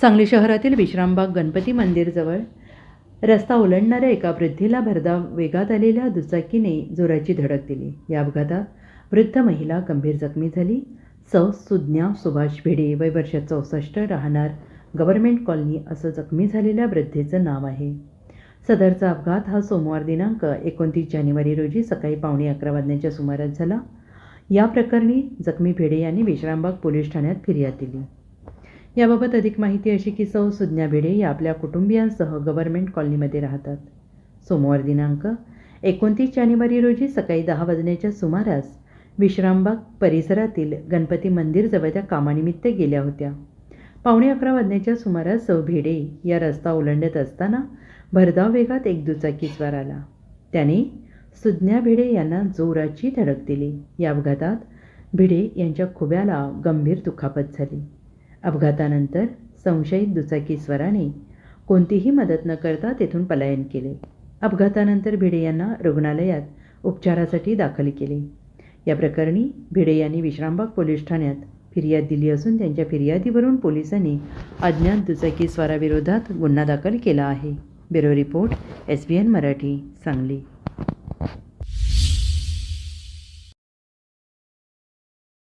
सांगली शहरातील विश्रामबाग गणपती मंदिरजवळ रस्ता ओलांडणाऱ्या एका वृद्धीला भरधाव वेगात आलेल्या दुचाकीने जोराची धडक दिली. या अपघातात वृद्ध महिला गंभीर जखमी झाली. सौ. सुज्ञा सुभाष भिडे वय वर्ष चौसष्ट राहणार गव्हर्मेंट कॉलनी असं जखमी झालेल्या वृद्धेचं नाव आहे. सदरचा अपघात हा सोमवार दिनांक एकोणतीस जानेवारी रोजी सकाळी पावणे अकरा वाजण्याच्या सुमारास झाला. या प्रकरणी जखमी भिडे यांनी विश्रामबाग पोलीस ठाण्यात फिर्याद दिली. याबाबत अधिक माहिती अशी की सौ सुज्ञा भिडे या आपल्या कुटुंबियांसह गव्हर्मेंट कॉलनीमध्ये राहतात. सोमवार दिनांक एकोणतीस जानेवारी रोजी सकाळी दहा वाजण्याच्या सुमारास विश्रामबाग परिसरातील गणपती मंदिरजवळ त्या कामानिमित्त गेल्या होत्या. पावणे अकरा वाजण्याच्या सुमारास सौ भिडे या रस्ता ओलांडत असताना भरधाव वेगात एक दुचाकीस्वार आला. त्याने सुज्ञा भिडे यांना जोराची धडक दिली. या अपघातात भिडे यांच्या खुब्याला गंभीर दुखापत झाली. अपघातानंतर संशयित दुचाकीस्वाराने कोणतीही मदत न करता तेथून पलायन केले. अपघातानंतर भिडे यांना रुग्णालयात उपचारासाठी दाखल केले. या प्रकरणी भिडे यांनी विश्रामबाग पोलीस ठाण्यात फिर्याद दिली असून त्यांच्या फिर्यादीवरून पोलिसांनी अज्ञात दुचाकीस्वाराविरोधात गुन्हा दाखल केला आहे. Bureau report S B N Marathi Sangli.